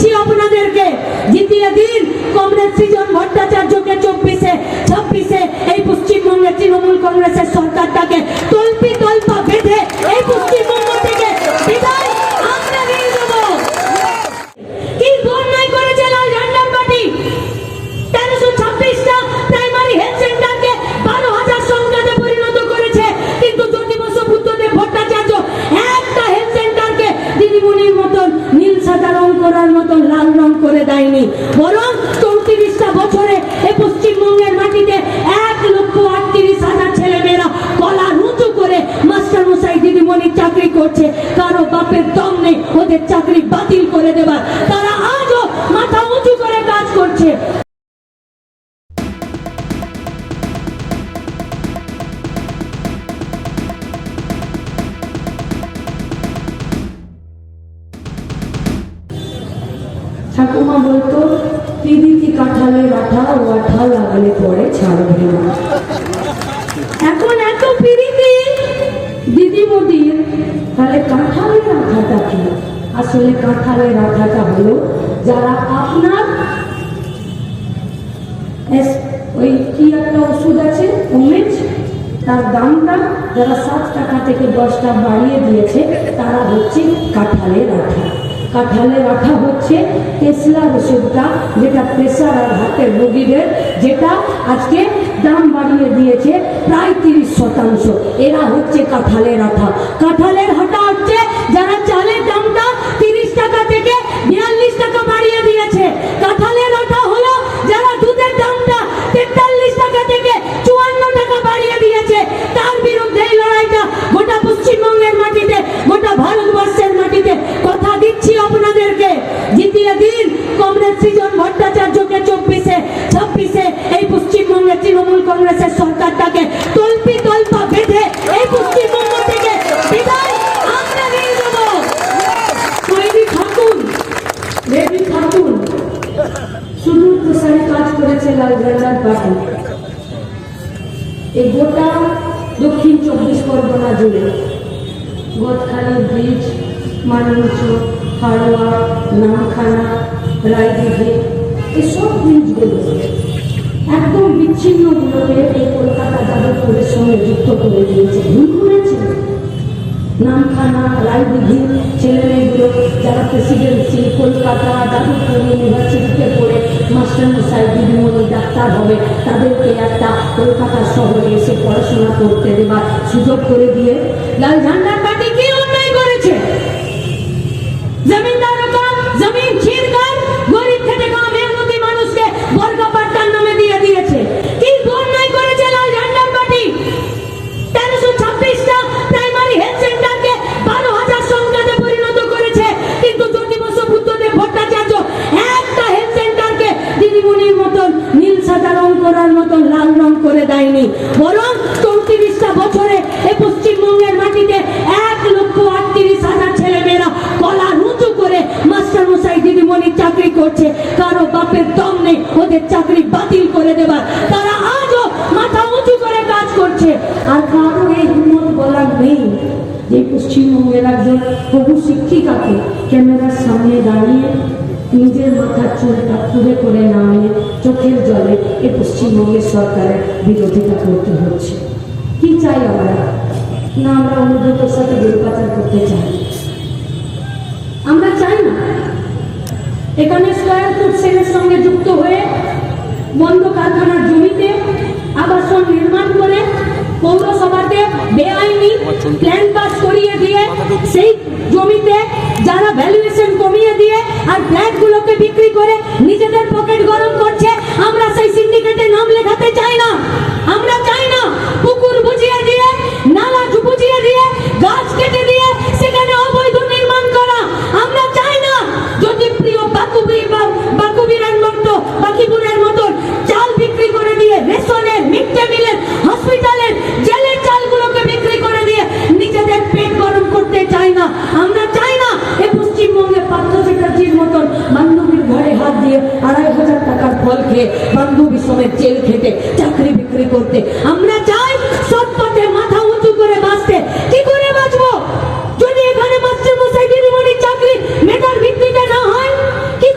দিচ্ছি আপনাদেরকে জিতিয়ে দিন কংগ্রেস সৃজন ভট্টাচার্যকে চব্বিশে, ছাব্বিশে এই পশ্চিমবঙ্গের তৃণমূল কংগ্রেসের সরকারটাকে তল্পি তল্পা বেঁধে এই পশ্চিমবঙ্গ করেছে তেরোশো ছাব্বিশটা প্রাইমারি হেলথ সেন্টারকে বারো হাজার সংখ্যাতে পরিণত করেছে। কিন্তু জ্যোতি বসু বুদ্ধদেব ভট্টাচার্য একটা হেলথ সেন্টারকে দিদিমণির মতন নীল সাদা রং করার রং করে। বরং চৌত্রিশটা বছরে এ পশ্চিমবঙ্গের মাটিতে এক লক্ষ আটত্রিশ হাজার ছেলেমেয়েরা কলা রুঁচু করে মাস্টার মশাই দিদিমণির চাকরি করছে। কারও বাপের দম নেই, ওদের চাকরি বাতিল করে দেবার। তারা আজও মাথা উঁচু করে কাজ করছে। ঠাকুমা বলতো দিদি কাঁঠালের আঠা ও আঠা লাগালে পরে ছাড়বে না। এখন এত পিরিতি! দিদি মোদির তাহলে কাঁঠালের আঠাটা কি? আসলে কাঁঠালের আঠাটা হলো যারা আপনার ওই কি একটা ওষুধ আছে, ওমেজ? তার দামটা যারা সাত টাকা থেকে দশটা বাড়িয়ে দিয়েছে, তারা হচ্ছে কাঁঠালের আঠা। কাঁঠালের রাখা হচ্ছে তেসলার ওষুধটা যেটা প্রেশার আর হাতের রোগীদের, যেটা আজকে দাম বাড়িয়ে দিয়েছে প্রায় তিরিশ শতাংশ। এরা হচ্ছে কাঁঠালের আঠা। কাঁঠালের হাঁটা হচ্ছে যারা চালের দামটা ঝান্ডার এই গোটা দক্ষিণ চব্বিশ পরগনা জুড়ে গোদখালি, ব্রিজ মানঞ্চ হাড়োয়া, নামখানা, রায়দিঘি, এসব ব্রিজগুলো একদম বিচ্ছিন্নগুলোকে এই কলকাতা যাদবপুরের সঙ্গে যুক্ত করে দিয়েছে। ভুল করেছে। নামখানা রায়দিঘির ছেলেমেয়েগুলো যারা প্রেসিডেন্সি, কলকাতা, যাদবপুর ইউনিভার্সিটিতে মাস্টারমশাই দিদিমণি ডাক্তার হবে, তাদেরকে একটা কলকাতা শহরে এসে পড়াশোনা করতে দেবার সুযোগ করে দিয়ে। লাল ঝান্ডার করছে, কারও বাপের দম নেই, ওদের চাকরি বাতিল করে দেবার। তারা আজও মাথা উঁচু করে কাজ করছে। আর কারও এই হিম্মত বলার নেই যে পশ্চিমবঙ্গের একজন প্রভু শিক্ষিকাকে ক্যামেরার সামনে দাঁড়িয়ে নিজের মাথার চুলটা খুলে করে নামিয়ে চোখের জলে এ পশ্চিমবঙ্গের সরকারের বিরোধিতা করতে হচ্ছে। কি চাই আমরা? না, আমরা অনুব্রতর সাথে দুর্পাচার করতে চাই আমরা চাই না এখানে সেলের সঙ্গে যুক্ত হয়ে বন্ধ কারখানার জমিতে আবাসন নির্মাণ করে পৌরসভাতে বেআইনি প্ল্যান পাস করিয়ে দিয়ে সেই জমিতে যারা ভ্যালুয়েশন কমিয়ে দিয়ে আর ফ্ল্যাটগুলোকে বিক্রি করে নিজেদের পকেট গরম করছে আমরা সেই সিন্ডিকেটে নাম লেখাতে চাই না আমরা চাই না পুকুর বুঝিয়ে দিয়ে নালা বুঝিয়ে দিয়ে গাছ কেটে দিয়ে সেখানে অবৈধ নির্মাণ করা আমরা চাই না যদি প্রিয় বাকুবি বা বাকুবিরান মতো বাকিপুরের মতন চাল বিক্রি করে দিয়ে রেশনের মিড ডে মিলের হসপিটালের জেলের চালগুলোকে বিক্রি করে দিয়ে নিজেদের পেট গরম করতে চাই না আমরা চাই না এ পশ্চিমবঙ্গে পার্থ চ্যাটার্জির মতন বান্ধবীর ঘরে হাত দিয়ে আড়াই হাজার টাকার ফল খেয়ে বান্ধবী সমেত জেল খেতে চাকরি বিক্রি করতে আমরা চাই সৎ পথে মাথা উঁচু করে বাঁচতে কি করে বাঁচবো যদি এখানে মাস্টার মশাই দিদিমণির চাকরি মেধার ভিত্তিতে না হয় কি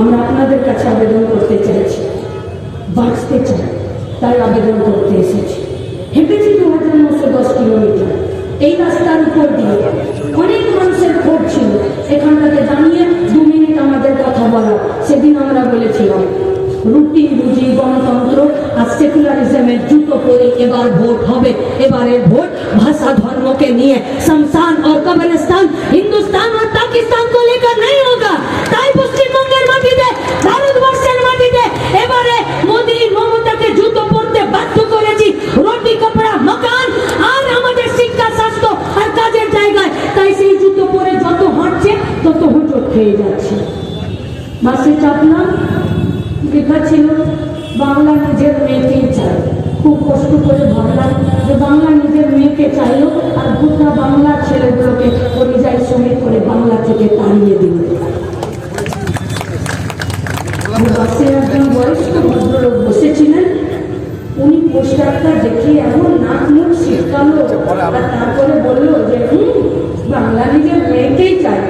আমরা আপনাদের কাছে আবেদন করতে চাইছি বাঁচতে চাই তাই আবেদন করতে এসেছি হেঁটেছি দু হাজার নশো দশ কিলোমিটার এই রাস্তার উপর দিয়ে অনেক মানুষের ক্ষোভ ছিল এখানটাতে দাঁড়িয়ে দু মিনিট আমাদের কথা বলা সেদিন আমরা বলেছিলাম রুটি রুজি গণতন্ত্র আর সেকুলারিজমের জুতো পরে এবার ভোট হবে এবারের ভোট ভাষা ধর্মকে নিয়ে शमशान और कब्रिस्तान हिंदुस्तान और पाकिस्तान को लेकर नहीं होगा তাই পশ্চিমবঙ্গের মাটিতে ভারতবর্ষের মাটিতে এবারে মোদি বাসে চাপলাম। লেখা ছিল, বাংলা নিজের মেয়েকেই চাই খুব কষ্ট করে ভাবলাম যে বাংলা নিজের মেয়েকে চাইলো আর গোটা বাংলা ছেলেগুলোকে পরিযায়ী শ্রমিক করে বাংলা থেকে তাড়িয়ে দিল। বাসে একজন বয়স্ক ভদ্রলোক বসেছিলেন। উনি পোস্টারটা দেখে এমন নাক মুখ আর তারপরে বলল যে বাংলা নিজের মেয়েকেই চাই।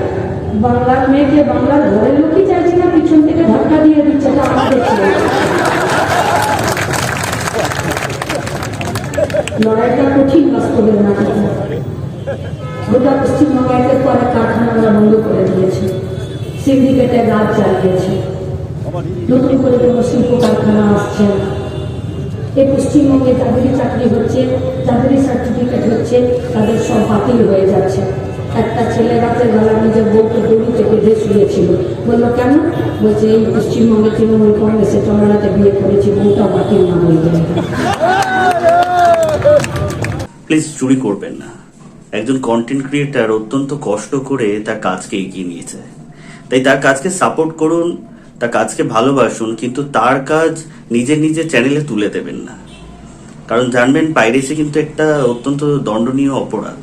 বাংলার মেয়েকে বাংলার ঘরের লোকই চাইছে। পিছন থেকে ধাক্কা দিয়ে দিচ্ছে, তা আমাদের ছেলে লড়াইটা কঠিন বাস্তবের মাটিতে গোটা পশ্চিমবঙ্গে একের পর এক কারখানা বন্ধ করে দিয়েছি। সিন্ডিকেটের রাজ চালিয়েছে। নতুন করে কোনো শিল্প কারখানা আসছে এই পশ্চিমবঙ্গে যাদেরই চাকরি হচ্ছে, যাদেরই সার্টিফিকেট হচ্ছে, তাদের সব বাতিল হয়ে যাচ্ছে। একটা ছেলে রাতের বেলা নিজের বউকে দড়িতে বেঁধে শুয়েছিল বলল, কেন? বলছে, এই পশ্চিমবঙ্গে তৃণমূল কংগ্রেসে চমড়াতে বিয়ে করেছি, বউটা বাতিল না হয়ে যায় প্লিজ চুরি করবেন না। একজন কন্টেন্ট ক্রিয়েটার অত্যন্ত কষ্ট করে তার কাজকে এগিয়ে নিয়েছে। তাই তার কাজকে সাপোর্ট করুন, তার কাজকে ভালোবাসুন, কিন্তু তার কাজ নিজের নিজের চ্যানেলে তুলে দেবেন না। কারণ জানবেন পাইরেসি কিন্তু একটা অত্যন্ত দণ্ডনীয় অপরাধ।